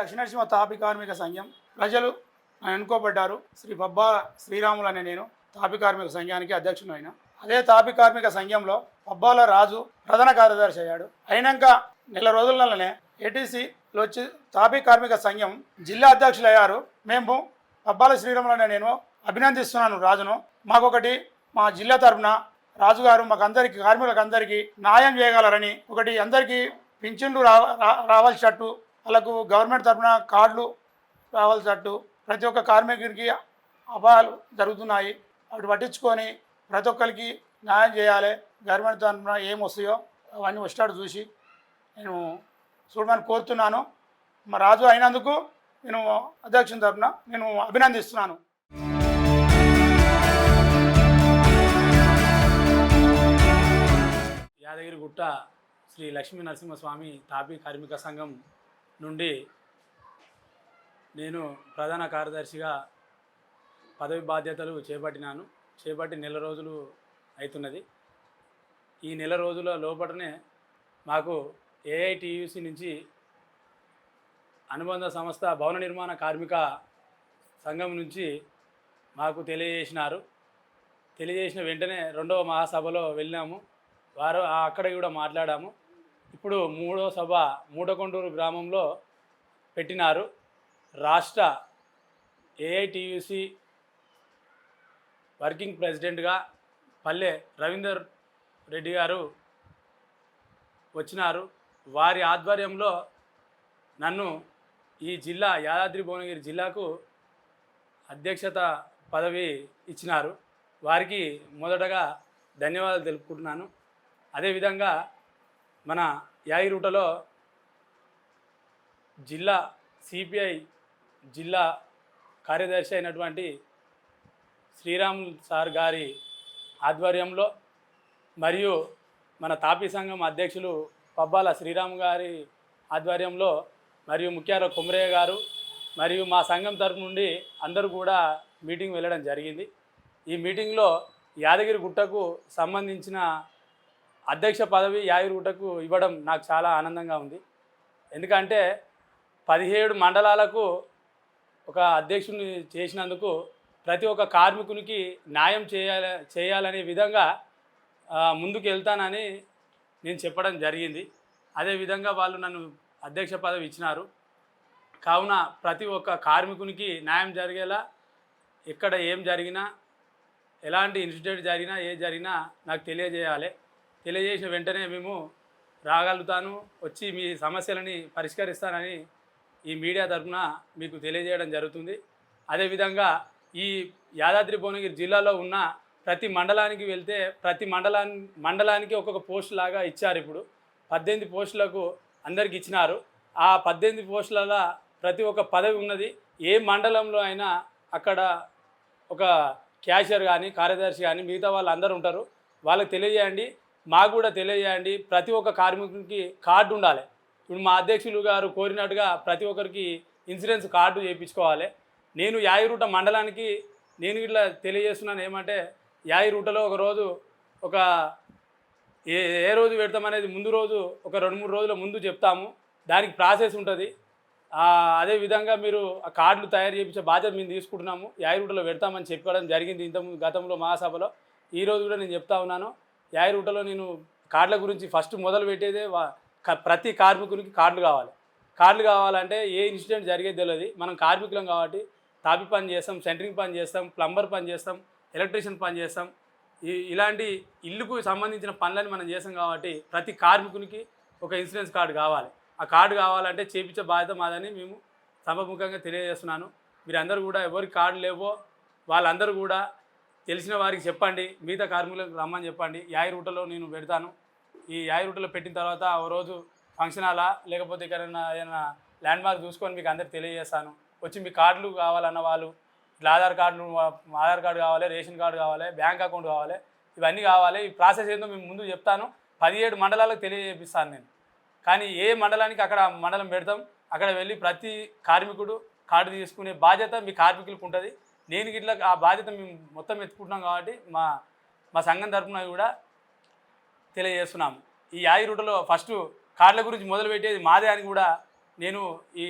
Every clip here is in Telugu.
లక్ష్మీనరసింహ తాపి కార్మిక సంఘం ప్రజలు అనుకోబడ్డారు. శ్రీ బబ్బా శ్రీరాములు అనే నేను తాపి కార్మిక సంఘానికి అధ్యక్షుడు అయినా. అదే తాపి కార్మిక సంఘంలో బొబ్బాల రాజు ప్రధాన కార్యదర్శి అయ్యాడు. అయినాక నెల రోజులలోనే ఏటీసీలో వచ్చి తాపి కార్మిక సంఘం జిల్లా అధ్యక్షులు అయ్యారు మేము బొబ్బాల శ్రీరాములనే నేను అభినందిస్తున్నాను రాజును. మాకొకటి మా జిల్లా తరఫున రాజుగారు మాకు అందరికి కార్మికులకు అందరికీ న్యాయం చేయగలరని ఒకటి అందరికీ పింఛన్లు రా- రావాల్సినట్టు వాళ్ళకు గవర్నమెంట్ తరఫున కార్డులు రావాల్సినట్టు ప్రతి ఒక్క కార్మికుడికి అపాయాలు జరుగుతున్నాయి. వాటి పట్టించుకొని ప్రతి ఒక్కరికి న్యాయం చేయాలి. గవర్నమెంట్ తరఫున ఏం వస్తాయో అవన్నీ వచ్చాడు చూసి నేను చూడమని కోరుతున్నాను. మా రాజు అయినందుకు నేను అధ్యక్షుని తరఫున నేను అభినందిస్తున్నాను. యాదగిరిగుట్ట శ్రీ లక్ష్మీ నరసింహస్వామి తాపీ కార్మిక సంఘం నుండి నేను ప్రధాన కార్యదర్శిగా పదవి బాధ్యతలు చేపట్టినాను. చేపట్టి నెల రోజులు అవుతున్నది ఈ నెల రోజుల లోపలనే మాకు ఏఐటియుసి నుంచి అనుబంధ సంస్థ భవన నిర్మాణ కార్మిక సంఘం నుంచి మాకు తెలియజేసినారు. తెలియజేసిన వెంటనే రెండవ మహాసభలో వెళ్ళాము వారు అక్కడ కూడా మాట్లాడాము. ఇప్పుడు మూడో సభ మూడకొండూరు గ్రామంలో పెట్టినారు. రాష్ట్ర ఏఐటియుసి వర్కింగ్ ప్రెసిడెంట్గా పల్లె రవీందర్ రెడ్డి గారు వచ్చినారు. వారి ఆధ్వర్యంలో నన్ను ఈ జిల్లా యాదాద్రి భువనగిరి జిల్లాకు అధ్యక్షత పదవి ఇచ్చినారు. వారికి మొదటగా ధన్యవాదాలు తెలుపుకుంటున్నాను. అదేవిధంగా మన యాయిరూటలో జిల్లా సిపిఐ జిల్లా కార్యదర్శి అయినటువంటి శ్రీరామ్ సార్ గారి ఆధ్వర్యంలో మరియు మన తాపీ సంఘం అధ్యక్షులు పబ్బాల శ్రీరామ్ గారి ఆధ్వర్యంలో మరియు ముఖ్యార కుమరయ్య గారు మరియు మా సంఘం తరపు నుండి అందరూ కూడా మీటింగ్ వెళ్ళడం జరిగింది. ఈ మీటింగ్లో యాదగిరి గుట్టకు సంబంధించిన అధ్యక్ష పదవి యాదగిరి ఇవ్వడం నాకు చాలా ఆనందంగా ఉంది. ఎందుకంటే పదిహేడు మండలాలకు ఒక అధ్యక్షుని చేసినందుకు ప్రతి ఒక్క కార్మికునికి న్యాయం చేయాల చేయాలనే విధంగా ముందుకు వెళ్తానని నేను చెప్పడం జరిగింది. అదేవిధంగా వాళ్ళు నన్ను అధ్యక్ష పదవి ఇచ్చినారు. కావున ప్రతి ఒక్క కార్మికునికి న్యాయం జరిగేలా ఎక్కడ ఏం జరిగినా ఎలాంటి ఇన్సిడెంట్ జరిగినా ఏ జరిగినా నాకు తెలియజేయాలి. తెలియజేసిన వెంటనే మేము రాగలుగుతాను వచ్చి మీ సమస్యలని పరిష్కరిస్తానని ఈ మీడియా తరఫున మీకు తెలియజేయడం జరుగుతుంది. అదేవిధంగా ఈ యాదాద్రి భువనగిరి జిల్లాలో ఉన్న ప్రతి మండలానికి వెళ్తే ప్రతి మండలా మండలానికి ఒక్కొక్క పోస్ట్ లాగా ఇచ్చారు ఇప్పుడు. పద్దెనిమిది పోస్టులకు అందరికి ఇచ్చినారు. ఆ పద్దెనిమిది పోస్టుల ప్రతి ఒక్క పదవి ఉన్నది. ఏ మండలంలో అయినా అక్కడ ఒక క్యాషియర్ కానీ కార్యదర్శి కానీ మిగతా వాళ్ళు అందరూ ఉంటారు. వాళ్ళకి తెలియజేయండి. మాకు కూడా తెలియజేయండి. ప్రతి ఒక్క కార్మికునికి కార్డు ఉండాలి. ఇప్పుడు మా అధ్యక్షులు గారు కోరినట్టుగా ప్రతి ఒక్కరికి ఇన్సూరెన్స్ కార్డు చేయించుకోవాలి. నేను యాయిరూట మండలానికి నేను ఇట్లా తెలియజేస్తున్నాను ఏమంటే యాయిరూటలో ఒక రోజు ఒక ఏ ఏ రోజు పెడతామనేది ముందు రోజు ఒక రెండు మూడు రోజుల ముందు చెప్తాము. దానికి ప్రాసెస్ ఉంటుంది. అదేవిధంగా అదే విధంగా మీరు ఆ కార్డులు తయారు చేయించే బాధ్యత మేము తీసుకుంటున్నాము. యాయిరూటలో పెడతామని చెప్పడం జరిగింది ఇంత గతంలో మహాసభలో. ఈ రోజు కూడా నేను చెప్తా ఉన్నాను. యాయిరూటలో నేను కార్డుల గురించి ఫస్ట్ మొదలు పెట్టేదే వా- ప్రతి కార్మికునికి కార్డులు కావాలి. కార్డులు కావాలంటే ఏ ఇన్సిడెంట్ జరిగేది తెలియదు మనం కార్మికులం కాబట్టి తాపి పని చేస్తాం సెంటరింగ్ పని చేస్తాం ప్లంబర్ పని చేస్తాం ఎలక్ట్రీషియన్ పని చేస్తాం. ఈ ఇలాంటి ఇల్లుకు సంబంధించిన పనులని మనం చేస్తాం కాబట్టి ప్రతి కార్మికునికి ఒక ఇన్సూరెన్స్ కార్డు కావాలి. ఆ కార్డు కావాలంటే చేపించే బాధ్యత మాదని మేము సమముఖంగా తెలియజేస్తున్నాను. మీరందరూ కూడా ఎవరికి కార్డు లేవో వాళ్ళందరూ కూడా తెలిసిన వారికి చెప్పండి మిగతా కార్మికులకు రమ్మని చెప్పండి. యాయి రూటలో నేను పెడతాను. ఈ యాయి రూటలో పెట్టిన తర్వాత ఓ రోజు ఫంక్షన్ హాలా లేకపోతే ఎక్కడైనా ఏదైనా ల్యాండ్ మార్క్ చూసుకొని మీకు అందరికి తెలియజేస్తాను. వచ్చి మీ కార్డులు కావాలన్న వాళ్ళు ఇట్లా ఆధార్ కార్డులు ఆధార్ కార్డు కావాలి రేషన్ కార్డు కావాలి బ్యాంక్ అకౌంట్ కావాలి ఇవన్నీ కావాలి. ఈ ప్రాసెస్ ఏందో మేము ముందు చెప్తాను. పదిహేడు మండలాలకు తెలియజేపిస్తాను నేను. కానీ ఏ మండలానికి అక్కడ మండలం పెడతాం అక్కడ వెళ్ళి ప్రతి కార్మికుడు కార్డు తీసుకునే బాధ్యత మీ కార్మికులకు ఉంటుంది. నేను ఇట్లా ఆ బాధ్యత మేము మొత్తం ఎత్తుకుంటున్నాం కాబట్టి మా మా సంఘం తరఫున కూడా తెలియజేస్తున్నాము. ఈ యాయి రూటలో ఫస్ట్ కార్ల గురించి మొదలుపెట్టేది మాదే అని కూడా నేను ఈ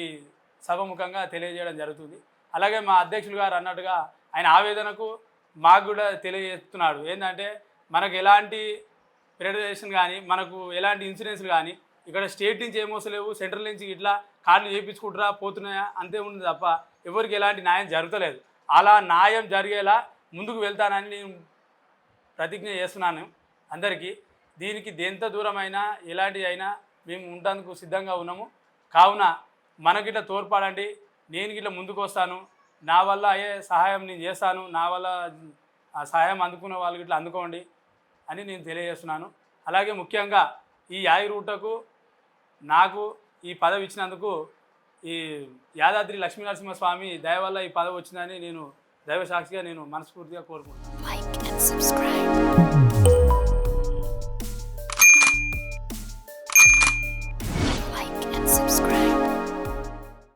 సభముఖంగా తెలియజేయడం జరుగుతుంది. అలాగే మా అధ్యక్షులు గారు అన్నట్టుగా ఆయన ఆవేదనకు మాకు కూడా తెలియజేస్తున్నాడు. ఏంటంటే మనకు ఎలాంటి ప్రైవేటైజేషన్ కానీ మనకు ఎలాంటి ఇన్సూరెన్స్లు కానీ ఇక్కడ స్టేట్ నుంచి ఏమోసలేవు సెంట్రల్ నుంచి ఇట్లా కార్డులు చేయించుకుంటారా పోతున్నాయా అంతే ఉంది తప్ప ఎవరికి ఎలాంటి న్యాయం జరుగుతలేదు. అలా న్యాయం జరిగేలా ముందుకు వెళ్తానని నేను ప్రతిజ్ఞ చేస్తున్నాను అందరికీ. దీనికి దేంత దూరమైనా ఎలాంటి అయినా మేము ఉండడానికి సిద్ధంగా ఉన్నాము. కావున మనకిట్లా తోడ్పడండి నేను గిట్లా ముందుకు వస్తాను నా వల్ల అయ్యే సహాయం నేను చేస్తాను నా వల్ల ఆ సహాయం అందుకున్న వాళ్ళు ఇట్లా అందుకోండి అని నేను తెలియజేస్తున్నాను. అలాగే ముఖ్యంగా ఈ యాయి రూటకు నాకు ఈ పదవి ఇచ్చినందుకు ఈ యాదాద్రి లక్ష్మీనరసింహస్వామి దయ వల్ల ఈ పదవి వచ్చిందని నేను దైవ సాక్షిగా నేను మనస్ఫూర్తిగా కోరుకుంటున్నాను.